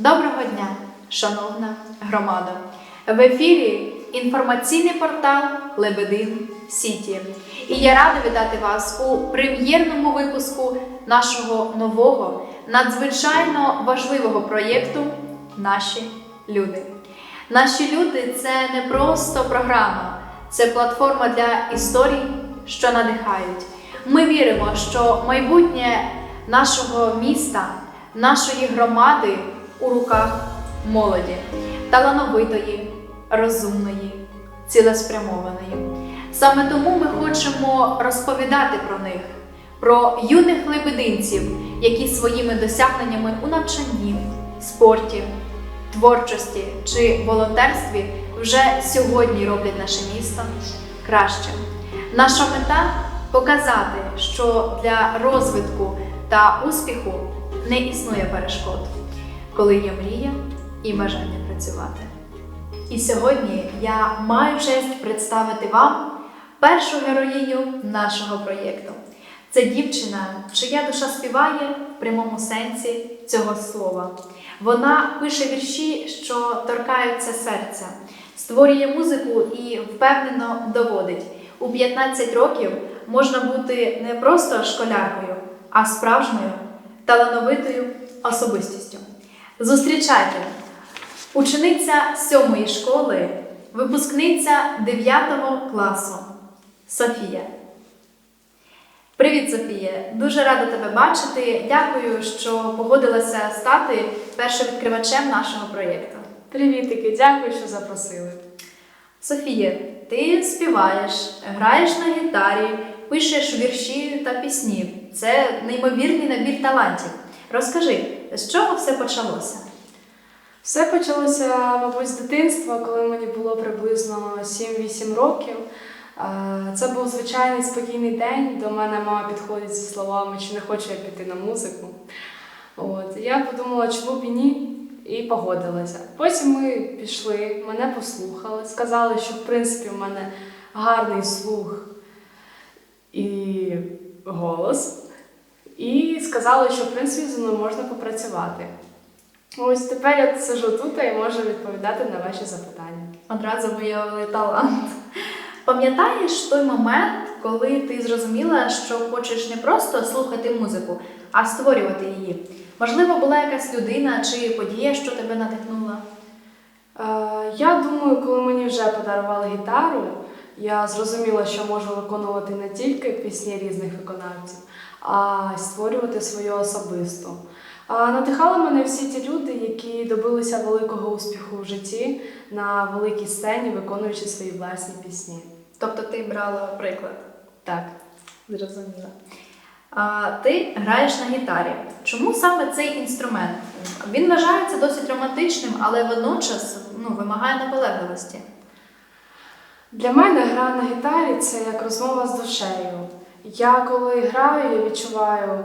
Доброго дня, шановна громада! В ефірі інформаційний портал Лебедин Сіті. І я рада вітати вас у прем'єрному випуску нашого нового надзвичайно важливого проєкту Наші люди. Наші люди це не просто програма, це платформа для історій, що надихають. Ми віримо, що майбутнє нашого міста, нашої громади у руках молоді, талановитої, розумної, цілеспрямованої. Саме тому ми хочемо розповідати про них, про юних лебединців, які своїми досягненнями у навчанні, спорті, творчості чи волонтерстві вже сьогодні роблять наше місто кращим. Наша мета показати, що для розвитку та успіху не існує перешкод, коли є мрія і бажання працювати. І сьогодні я маю честь представити вам першу героїню нашого проєкту. Це дівчина, чия душа співає в прямому сенсі цього слова. Вона пише вірші, що торкаються серця, створює музику і впевнено доводить. У 15 років можна бути не просто школяркою, а справжньою талановитою особистістю. Зустрічайте! Учениця сьомої школи, випускниця 9 класу Софія. Привіт, Софія! Дуже рада тебе бачити. Дякую, що погодилася стати першим відкривачем нашого проєкту. Привітики, дякую, що запросили. Софія, ти співаєш, граєш на гітарі, пишеш вірші та пісні. Це неймовірний набір талантів. Розкажи, з чого все почалося? Все почалося, мабуть, з дитинства, коли мені було приблизно 7-8 років. Це був звичайний спокійний день. До мене мама підходить зі словами, чи не хочу я піти на музику. От. Я подумала, чому б і ні, і погодилася. Потім ми пішли, мене послухали, сказали, що в принципі в мене гарний слух і голос. І сказали, що в принципі зі мною можна попрацювати. Ось тепер я сижу тут і можу відповідати на ваші запитання. Одразу виявили талант. Пам'ятаєш той момент, коли ти зрозуміла, що хочеш не просто слухати музику, а створювати її? Можливо, була якась людина чи подія, що тебе надихнула? Е, я думаю, коли мені вже подарували гітару, я зрозуміла, що можу виконувати не тільки пісні різних виконавців, а створювати свою особисту. Надихали мене всі ті люди, які добилися великого успіху в житті на великій сцені, виконуючи свої власні пісні. Тобто ти брала приклад. Так. Зрозуміла. А, ти граєш на гітарі. Чому саме цей інструмент? Він вважається досить романтичним, але водночас ну, вимагає наполегливості. Для мене гра на гітарі це як розмова з душею. Я коли граю, я відчуваю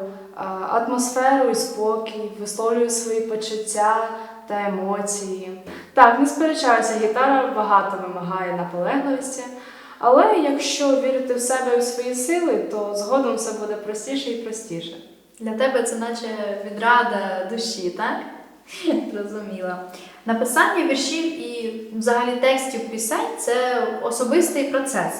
атмосферу і спокій, висловлюю свої почуття та емоції. Так, не сперечаюся, гітара багато вимагає наполегливості, але якщо вірити в себе і в свої сили, то згодом все буде простіше і простіше. Для тебе це наче відрада душі, так? Зрозуміла. Написання віршів і взагалі текстів пісень це особистий процес.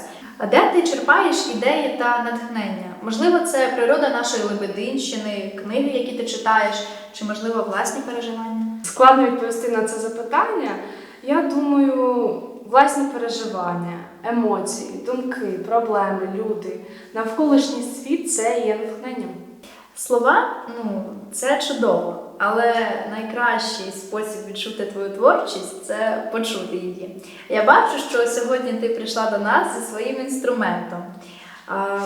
А де ти черпаєш ідеї та натхнення? Можливо, це природа нашої Лебединщини, книги, які ти читаєш, чи, можливо, власні переживання? Складно відповісти на це запитання. Я думаю, власні переживання, емоції, думки, проблеми, люди, навколишній світ це є натхненням. Слова, ну, це чудово, але найкращий спосіб відчути твою творчість це почути її. Я бачу, що сьогодні ти прийшла до нас зі своїм інструментом.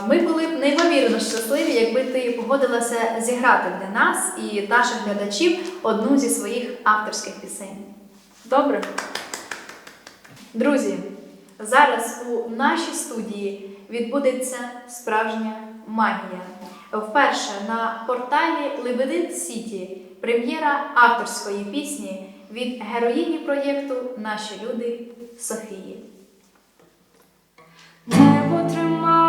Ми були б неймовірно щасливі, якби ти погодилася зіграти для нас і наших глядачів одну зі своїх авторських пісень. Добре? Друзі, зараз у нашій студії відбудеться справжня магія. Вперше на порталі Лебедин Сіті прем'єра авторської пісні від героїні проєкту Наші люди Софії. Небо тримає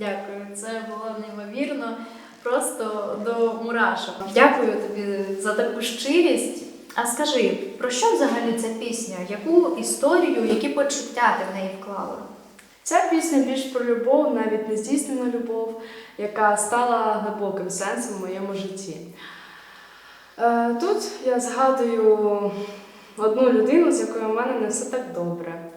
Дякую, це було неймовірно, просто до мурашок. Дякую тобі за таку щирість. А скажи, про що взагалі ця пісня? Яку історію, які почуття ти в неї вклала? Ця пісня більш про любов, навіть не здійснена любов, яка стала глибоким сенсом в моєму житті. Е, тут я згадую одну людину, з якою в мене не все так добре.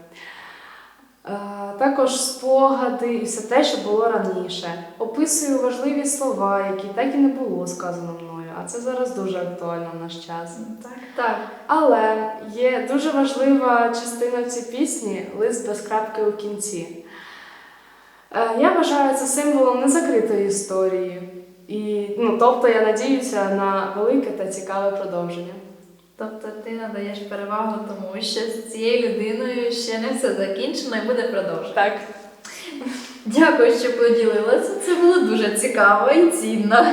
Е, Також спогади і все те, що було раніше. Описую важливі слова, які так і не було сказано мною, а це зараз дуже актуально в наш час. Так, так. Але є дуже важлива частина в цій пісні лист без крапки у кінці. Е, Я вважаю це символом незакритої історії. І, ну, тобто я надіюся на велике та цікаве продовження. Тобто ти надаєш перевагу тому, що з цією людиною ще не все закінчено і буде продовжено. Так. Дякую, що поділилася. Це було дуже цікаво і цінно.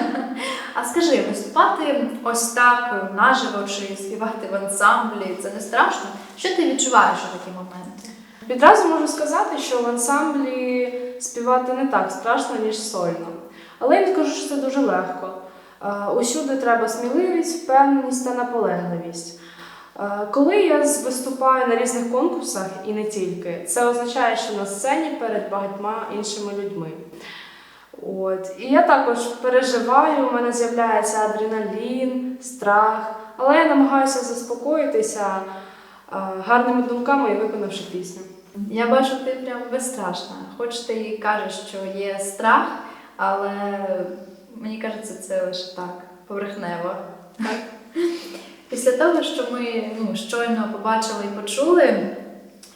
А скажи, виступати ось так наживо чи співати в ансамблі це не страшно? Що ти відчуваєш у такі моменти? Відразу можу сказати, що в ансамблі співати не так страшно, ніж сольно. Але я не кажу, що це дуже легко. Усюди треба сміливість, впевненість та наполегливість. Коли я виступаю на різних конкурсах і не тільки, це означає, що на сцені перед багатьма іншими людьми. От. І я також переживаю, у мене з'являється адреналін, страх, але я намагаюся заспокоїтися гарними думками і виконавши пісню. Я бачу, ти прям безстрашна. Хоч ти кажеш, що є страх, але мені кажеться, це лише так, поверхнево. Після того, що ми ну, щойно побачили і почули,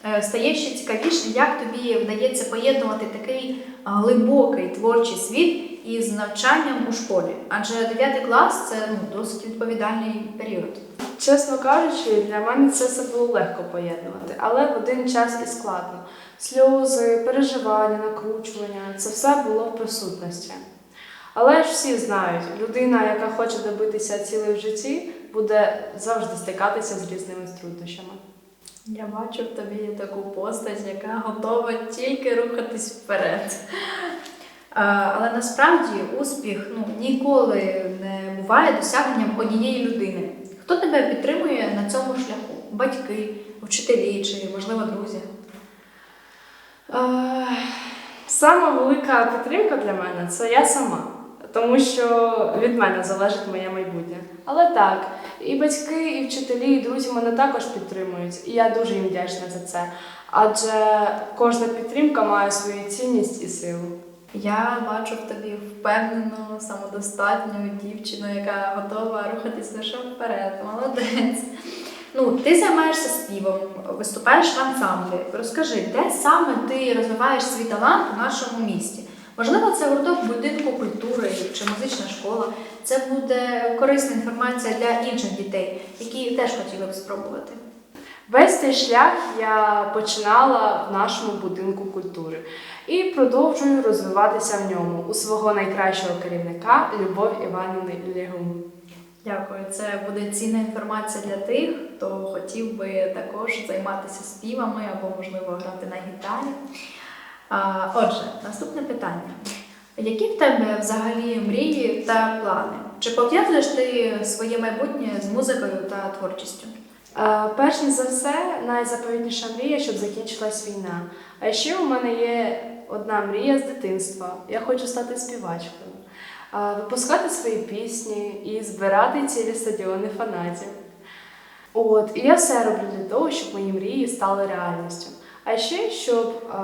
е, стає ще цікавіше, як тобі вдається поєднувати такий глибокий творчий світ із навчанням у школі. Адже 9 клас це ну, досить відповідальний період. Чесно кажучи, для мене це все було легко поєднувати, але в один час і складно. Сльози, переживання, накручування це все було в присутності. Але ж всі знають, людина, яка хоче добитися цілей в житті, буде завжди стикатися з різними труднощами. Я бачу в тобі таку постать, яка готова тільки рухатись вперед. Але насправді успіх ну, ніколи не буває досягненням однієї людини. Хто тебе підтримує на цьому шляху? Батьки, вчителі чи, можливо, друзі? Е, Сама велика підтримка для мене це я сама, тому що від мене залежить моє майбутнє. Але так, і батьки, і вчителі, і друзі мене також підтримують, і я дуже їм вдячна за це. Адже кожна підтримка має свою цінність і силу. Я бачу в тобі впевнену, самодостатню дівчину, яка готова рухатись лише вперед. Молодець. Ну, ти займаєшся співом, виступаєш в ансамблі. Розкажи, де саме ти розвиваєш свій талант у нашому місті? Можливо, це гурток будинку культури чи музична школа. Це буде корисна інформація для інших дітей, які теж хотіли б спробувати. Весь цей шлях я починала в нашому будинку культури і продовжую розвиватися в ньому у свого найкращого керівника Любов Іванівни Лягун. Дякую. Це буде цінна інформація для тих, хто хотів би також займатися співами або, можливо, грати на гітарі. Отже, наступне питання. Які в тебе взагалі мрії та плани? Чи пов'язуєш ти своє майбутнє з музикою та творчістю? Е, Перш за все, найзаповітніша мрія, щоб закінчилась війна. А ще у мене є одна мрія з дитинства. Я хочу стати співачкою, е, випускати свої пісні і збирати цілі стадіони фанатів. От, і я все роблю для того, щоб мої мрії стали реальністю. А ще, щоб е,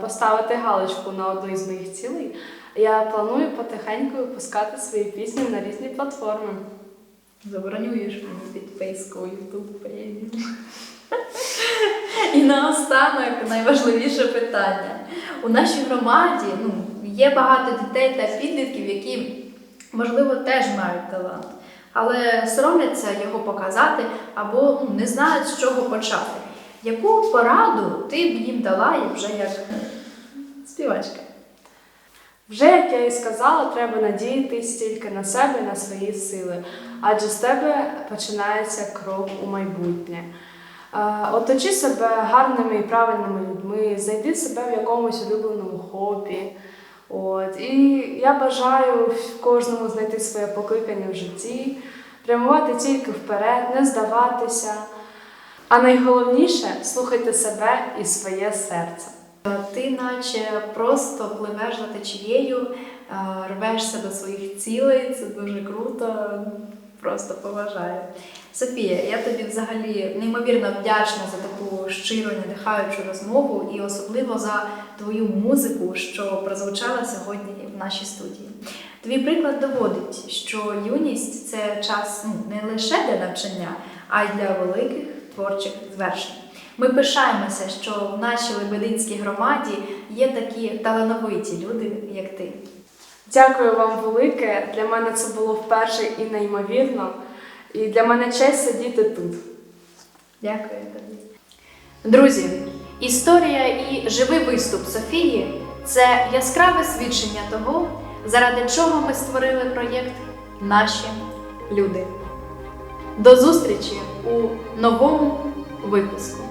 поставити галочку на одну із моїх цілей, я планую потихеньку випускати свої пісні на різні платформи. Заборонюєш мені підписку у YouTube преміум. І наостанок найважливіше питання. У нашій громаді ну, є багато дітей та підлітків, які, можливо, теж мають талант, але соромляться його показати або ну, не знають, з чого почати. Яку пораду ти б їм дала вже як співачка? Вже, як я і сказала, треба надіятись тільки на себе і на свої сили, адже з тебе починається крок у майбутнє. Е, Оточи себе гарними і правильними людьми, знайди себе в якомусь улюбленому хобі. От, і я бажаю кожному знайти своє покликання в житті, прямувати тільки вперед, не здаватися. А найголовніше слухайте себе і своє серце. Ти наче просто пливеш за течією, е, рвешся до своїх цілей, це дуже круто, просто поважаю. Софія, я тобі взагалі неймовірно вдячна за таку щиру, надихаючу розмову і особливо за твою музику, що прозвучала сьогодні в нашій студії. Твій приклад доводить, що юність це час ну, не лише для навчання, а й для великих творчих звершень. Ми пишаємося, що в нашій Лебединській громаді є такі талановиті люди, як ти. Дякую вам велике. Для мене це було вперше і неймовірно. І для мене честь сидіти тут. Дякую тобі. Друзі, історія і живий виступ Софії це яскраве свідчення того, заради чого ми створили проєкт Наші люди. До зустрічі у новому випуску.